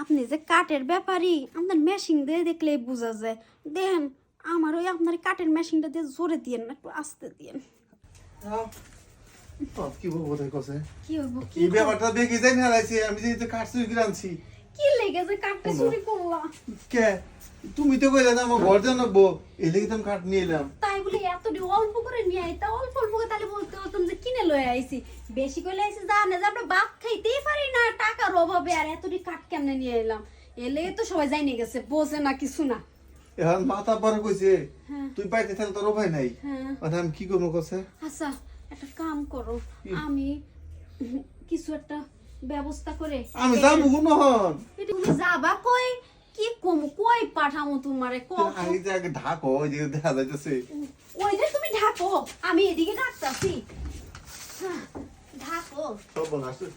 আপনি যে কাঠের ব্যাপারই আপনার মেশিন দিয়ে দেখলেই বোঝা যায়। দেন আমার ওই আপনার কাঠের মেশিনটা দিয়ে জোরে দিয়েন না একটু আস্তে দিয়েন। কি বলব তাই কসে? কি হইব এই ব্যাপারটা দেখে যাই না লাইছি আমি যে তো কাঠ চুরি করে আনছি। কি লেগে যে কাঠটা চুরি কে? তুমি তো কইলে না আমার ঘর জানাব এই লেগে তো কাঠ নিয়ে এলাম। তাই বলে এতটি অল্প করে নিয়ে আইতা অল্প অল্প করে তাহলে বলতে যে কিনে লয়ে আইছি। বেশি করে আইছি জানে যে আমরা বাপ খাইতেই পারি না অভাবে আর এতটি কাঠ কেমনে নিয়ে এলাম? এলে তো সবাই যাই নিয়ে গেছে বোঝে না কিছু না। এখন মাথা পরে কইছে হ্যাঁ। তুই পাইতে থাকলে তোর উপায় নাই? হ্যাঁ। মানে আমি কি করব কসে? আচ্ছা একটা কাম করো। আমি কিছু একটা ব্যবস্থা করে আমি যাব কোন হন? তুমি যাবা কই? কি কম? কই পাঠামো তোমারে? তো। আগে যে আগে ঢাকো ওই যে দেখা যাইতেছে। ওই যে তুমি ঢাকো? আমি এদিকে ঢাকতাছি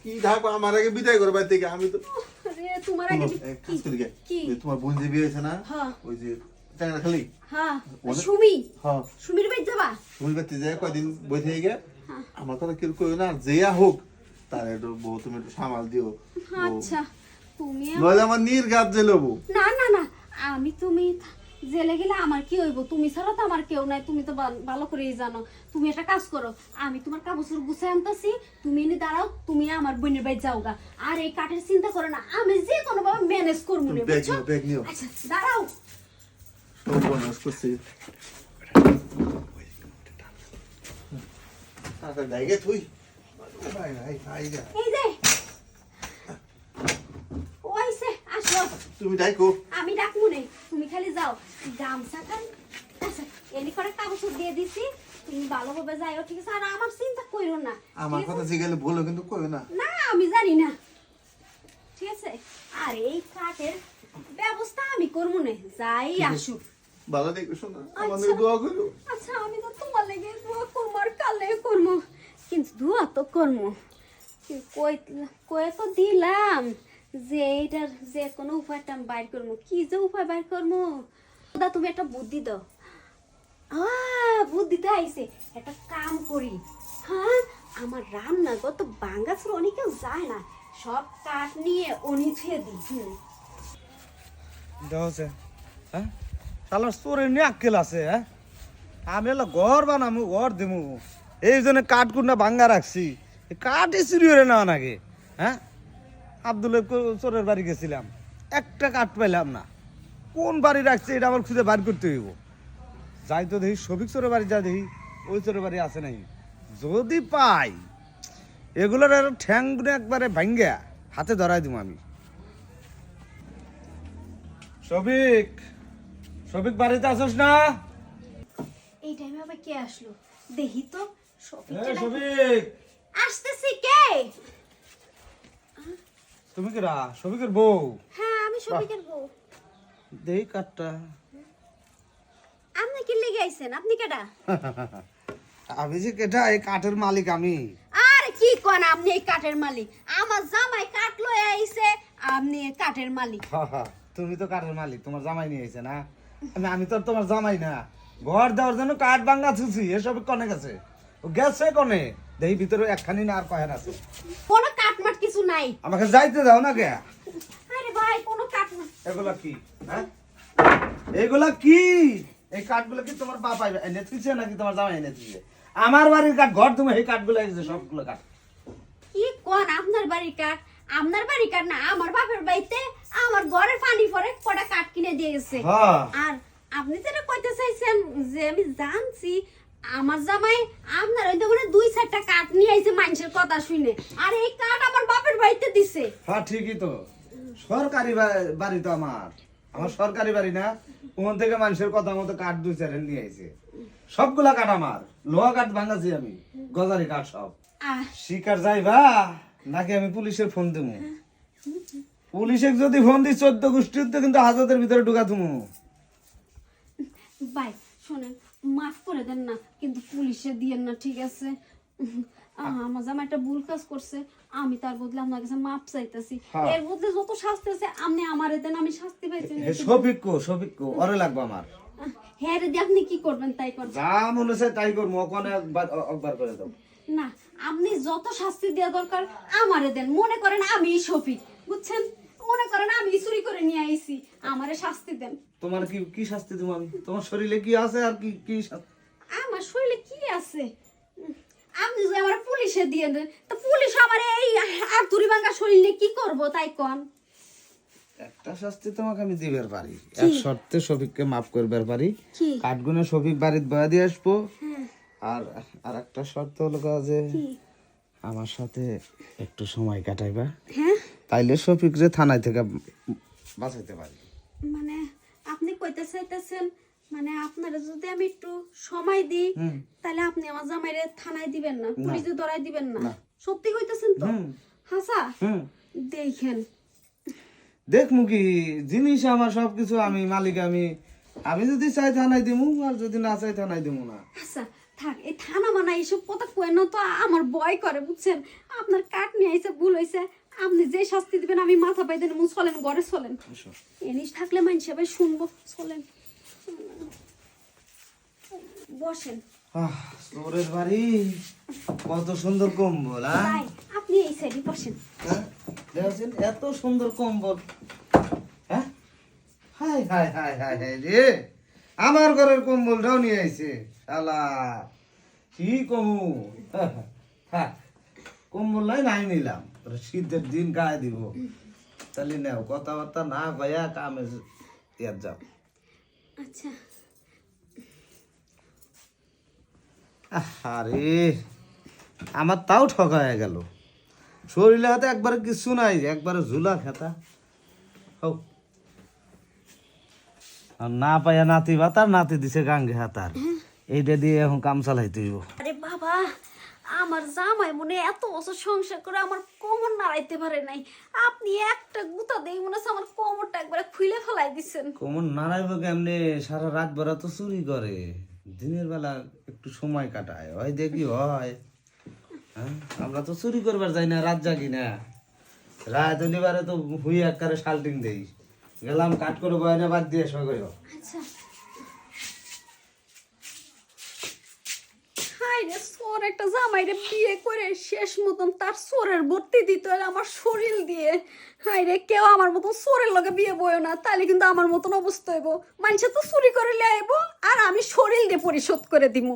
কি ঢাকো আমার আগে বিদায় করো বাড়ি থেকে। আমি তো তোমার আগে শোনো, এক কাজ করি গে। কি? তোমার বোন যে বিয়ে হয়েছে না হ্যাঁ। ওই যে খালি? হ্যাঁ। সুমি। হ্যাঁ। সুমির বাড়ি যাবা? ভুল বাড়তে যায় কয়দিন বই থেকে গে। আমার কথা কেউ কই না যেয়া হোক তার একটু বউ তুমি একটু সামাল দিও। আচ্ছা। তুমি নইলে আমার নির্ঘাত যে লবো না না না। আমি তুমি জেলে গেলে আমার কি হইব? তুমি ছাড়া তো আমার কেউ নাই তুমি তো ভালো করেই জানো। তুমি একটা কাজ করো আমি তোমার কাগজের গুছাই আনতেছি তুমি এনে দাঁড়াও তুমি আমার বোনের বাড়ি যাও গা আর এই কাঠের চিন্তা করো না আমি যে কোনো ভাবে ম্যানেজ করব। আচ্ছা দাঁড়াও। আচ্ছা। এই যে তুমি ডাইকো আমি ডাকবো নেই তুমি খালি যাও। গামছাটা আচ্ছা এলি করে কাগজ দিয়ে দিছি তুমি ভালোভাবে যাইও ঠিক আছে? আর আমার চিন্তা কইরো না আমার? কথা জিগালে বলো কিন্তু কই না। না আমি জানি না। ঠিক আছে? আর এই কাঠের ব্যবস্থা আমি করব না যাই আসুক। ভালো দেখো শোনা আমাদের আচ্ছা। দোয়া করো। আচ্ছা আমি তো তোমার লেগে দোয়া করব আর কালে করব। কিন্তু দোয়া তো করব। কই কয়ে তো দিলাম। যে এইটার যে কোনো উপায়টা আমি বাইর করব। কি যে উপায় বাইর করব? দা তুমি একটা বুদ্ধি দাও। আহ, বুদ্ধিতে আইছে। একটা কাম করি। হ্যাঁ আমার রান্না গত বাঙ্গাছুর অনেকেও যায় না। সব কাঠ নিয়ে অনি ছুঁয়ে দিই। হুম। দেওয়া হ্যাঁ? শালার চোরের নিয়ে আক্কেল আছে হ্যাঁ? আমি হলো ঘর বানামু, ঘর দিমু। এই জন্য কাঠ কুন্ডা ভাঙ্গা রাখছি। কাঠই চুরি করে নেওয়া নাকি হ্যাঁ? আব্দুল চোরের বাড়ি গেছিলাম। একটা কাঠ পাইলাম না। কোন বাড়ি রাখছে এটা আমার খুঁজে বার করতে হইব। যাই তো দেখি সবিক চোরের বাড়ি যা দেখি ওই চোরের বাড়ি আছে নাই। যদি পাই এগুলোর আরও ঠ্যাং একবারে ভাঙ্গা হাতে ধরাই দিব আমি। সবিক সবিক বাড়িতে আসোস না? এই টাইমে আবার কে আসলো? দেখি তো শফিক এ, আসতেছি কে? তুমি কি রা সবিকের বউ। হ্যাঁ আমি শফিকের বউ। দেই কাঠটা। আপনি কি লেগে আইছেন? আপনি কেডা? আমি যে কেটা এই কাঠের মালিক আমি। আরে কি কোন আপনি এই কাঠের মালিক? আমার জামাই কাঠ লয়ে আইছে আপনি এই কাঠের মালিক। তুমি তো কাঠের মালিক তোমার জামাই নিয়ে এসে না? আমি- আমি তো তোমার জামাই না। ঘর দেওয়ার জন্য কাঠ ভাঙ্গা ছুছি এসব কনে গেছে? ও গেছে কনে? দেই ভিতরে একখানি না আর কয়েন আছে। কোনো কাঠ মাঠ কিছু নাই। আমাকে যাইতে দাও না কে আরে ভাই কোনো কাঠ মাঠ এগুলা কি? হ্যাঁ? এগুলা কি? এই কাঠগুলো কি তোমার বাপ আইবে? এনে নাকি তোমার জামাই এনে আমার বাড়ির কাঠ ঘর তুমি এই কাঠগুলো এনেছে সবগুলো কাঠ। কি কোন আপনার বাড়ি কাঠ? আপনার বাড়ি কাঠ না আমার বাপের বাড়িতে আমার ঘরের পানি পরে কটা কাঠ কিনে দিয়ে গেছে। হ্যাঁ। আর আপনি যেটা কইতে চাইছেন যে আমি জানছি আমার জামাই আপনার ওই দোকানে দুই চারটা কাঠ নিয়ে আইছে মানুষের কথা শুনে। আর এই কাঠ আমার বাপের বাড়িতে দিছে। হ্যাঁ ঠিকই তো। সরকারি বাড়ি তো আমার। আমার সরকারি বাড়ি না। ওখান থেকে মানুষের কথা মতো কাঠ দুই চারেন নিয়ে আইছে। সবগুলা কাঠ আমার। লোহা কাঠ ভাঙাছি আমি। গজারি কাঠ সব। শিকার যাইবা নাকি আমি পুলিশের ফোন দেবো পুলিশে যদি ফোন দিই চোদ্দ গোষ্ঠীর তো কিন্তু হাজতের ভিতরে ঢুকা তুমি ভাই শোনেন মাফ করে দেন না কিন্তু পুলিশে দিয়েন না ঠিক আছে? আমার জামাই একটা ভুল কাজ করছে আমি তার বদলে আপনার কাছে মাপ চাইতেছি। হ্যাঁ। এর বদলে যত শাস্তি আছে আপনি আমারে দেন আমি শাস্তি পাইছি লাগবে আমার। হ্যাঁ রে আপনি কি করবেন তাই করবেন। যা মনে হচ্ছে তাই করব ওখানে একবার একবার করে দাও। না আপনি যত শাস্তি দেওয়া দরকার আমারে দেন। মনে করেন আমি শফিক বুঝছেন? মনে করেন আমি চুরি করে নিয়ে আইছি। আমারে শাস্তি দেন। তোমার কি কি শাস্তি দেবো আমি? তোমার শরীরে কি আছে আর কি কি আমার শরীরে কি আছে? আপনি যদি আমার পুলিশে দিয়ে দেন তো পুলিশ আমার এই আতুরি ভাঙ্গা শরীরে কি করব তাই কন? একটা শাস্তি তোমাকে আমি দিবার পারি। এক শর্তে শফিককে মাফ করবার পারি। কাঠগুনে শফিক বাড়িতে বয়া দিয়ে আসব। আর আর একটা শর্ত হলো যে আমার সাথে একটু সময় কাটাইবা। হ্যাঁ? তাইলে শফিক যে থানায় থেকে বাঁচাইতে পারি। মানে আপনি কইতে চাইতেছেন মানে আপনারা যদি আমি একটু সময় দিই তাহলে আপনি আমার জামাইরে থানায় দিবেন না পুলিশে ধরাই দিবেন না। সত্যি কইতেছেন তো? হাসা দেখেন। দেখমু কি জিনিস আমার সবকিছু আমি মালিক আমি আমি যদি চাই থানায় দিমু আর যদি না চাই থানায় দিমু না। আচ্ছা থাক এই থানা মানা এইসব কথা না তো আমার ভয় করে বুঝছেন? আপনার কাঠ নিয়ে আইসে ভুল হয়েছে আপনি যে শাস্তি দিবেন আমি মাথা পাই দেন চলেন ঘরে চলেন। এনিস থাকলে মানুষ সবাই শুনব চলেন। বসেন। তোরের বাড়ি কত সুন্দর কম্বল হ্যাঁ আপনি এই সাইডে বসেন। হ্যাঁ? দেখেছেন? এত সুন্দর কম্বল। হ্যাঁ? হাই হাই হাই হাই হাই রে। আমার ঘরের কম্বলটাও নিয়ে আইছে শালা। কি কমু? হ্যাঁ। কম্বল নাই নাই নিলাম। শীতের দিন গায়ে দিব। তাহলে নেও কথাবার্তা না গয়া কামে ইয়ার যাও। আচ্ছা। আরে আমার তাও ঠকা হয়ে গেল। শরীরে হাতে একবারে কিছু নাই একবারে ঝুলা খেতা। হোক আর না পাইয়া নাতি বা তার নাতি দিছে গাঙ্গে হাতার এইটা দিয়ে এখন কাম চালাই তুইব আরে বাবা। আমার জামাই মনে এত বছর সংসার করে আমার কোমর নাড়াইতে পারে নাই। আপনি একটা গুতা দেই মনে হচ্ছে আমার কোমরটা একবারে খুলে ফেলাই দিছেন। কোমর নাড়াইব কেমনে? সারা রাত বেলা তো চুরি করে। দিনের বেলা একটু সময় কাটায়। হয় দেখি হয়। হ্যাঁ? আমরা তো চুরি করবার যাই না রাত জাগি না। রাত হলিবারে তো হুই একবারে শালটিং দেই। গেলাম কাট করে বয়না বাদ দিয়ে সবাই করো আচ্ছা। হাই রে সোর একটা জামাইরে বিয়ে করে শেষ মতন তার সোরের ভর্তি দিত আমার শরীর দিয়ে। হাই রে কেউ আমার মতন সোরের লগে বিয়ে বয় না, তাহলে কিন্তু আমার মতন অবস্থা হইব। মানুষে তো চুরি করে লে আর আমি শরীর দিয়ে পরিশোধ করে দিমু।